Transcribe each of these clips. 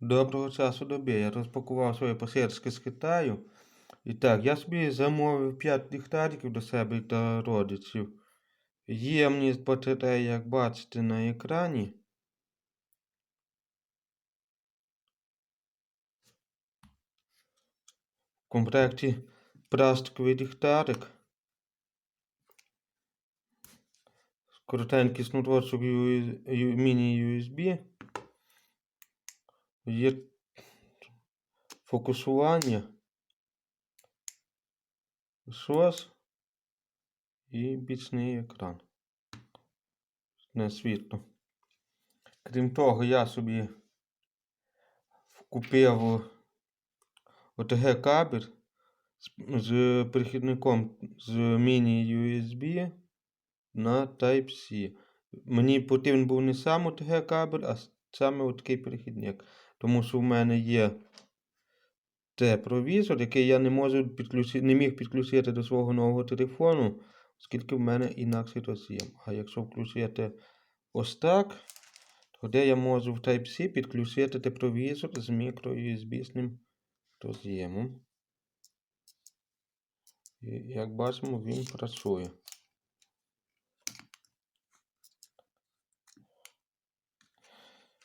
Доброго часу доби. Я розпакував своє посилки з Китаю. І так, я собі замовив 5 ліхтариків до себе та родичів. Ємність батареї, як бачите на екрані. В комплекті пластиковий ліхтарик. Коротенький шнурочок ю- міні-USB. Є фокусування. SOS і бічний екран. Не світло. Крім того, я собі купив OTG кабель з, перехідником з міні-USB на Type-C. Мені потрібен був не сам OTG кабель, а саме такий перехідник. Тому що в мене є це провізор, який я не можу підключити, не міг підключити до свого нового телефону, оскільки в мене інакший роз'єм. А якщо включити ось так, тоді я можу в Type-C підключити те провізор з мікро-USB-сним роз'ємом. І як бачимо, він працює.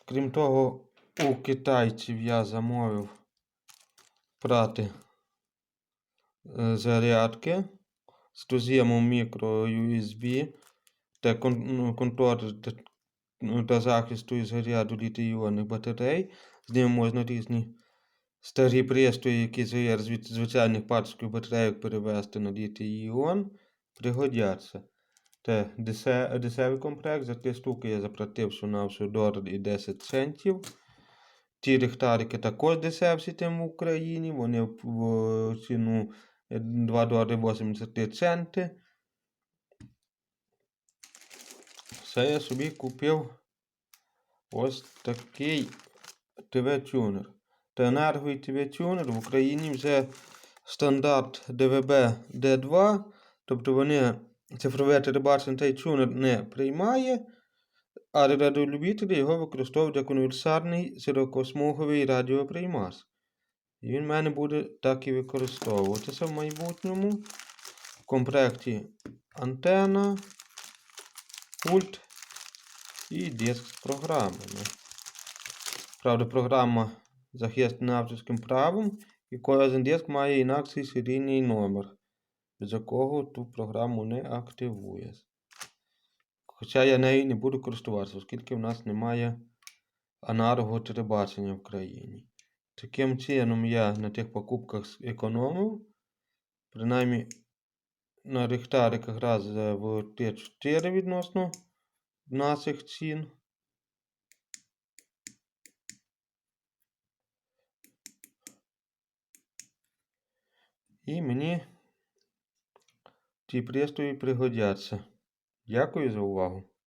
Крім того, у китайців я замовив прати е, зарядки з роз'ємом мікро USB та ну, та, ну, захисту із заряду літій-іонних батарей. З ним можна різні старі пристрої, які з звичайних патських батарейок перевести на літій-іон, пригодяться. Це десе- дешевий комплект, за три штуки я заплатив всього долар і 10 центів. Ті ліхтарики також дешевші, тим в Україні. Вони в ціну е, 2 долари 83 центи. Це я собі купив ось такий ТВ-тюнер. Та енерговий ТВ-тюнер в Україні вже стандарт ДВБ D2. Тобто вони цифрове телебачення цей тюнер не приймає, а радіолюбителі його використовують як універсальний широкосмуговий радіоприймач. І він в мене буде так і використовуватися в майбутньому. В комплекті антена, пульт і диск з програмами. Правда, програма захищена авторським правом, і кожен диск має інакший серійний номер, без якого ту програму не активує. Хоча я нею не буду користуватися, оскільки в нас немає аналогового телебачення в країні. Таким чином я на тих покупках економив. Принаймні на ліхтариках раз в Т4 відносно наших цін. І мені ті пристрої пригодяться. Дякую за увагу.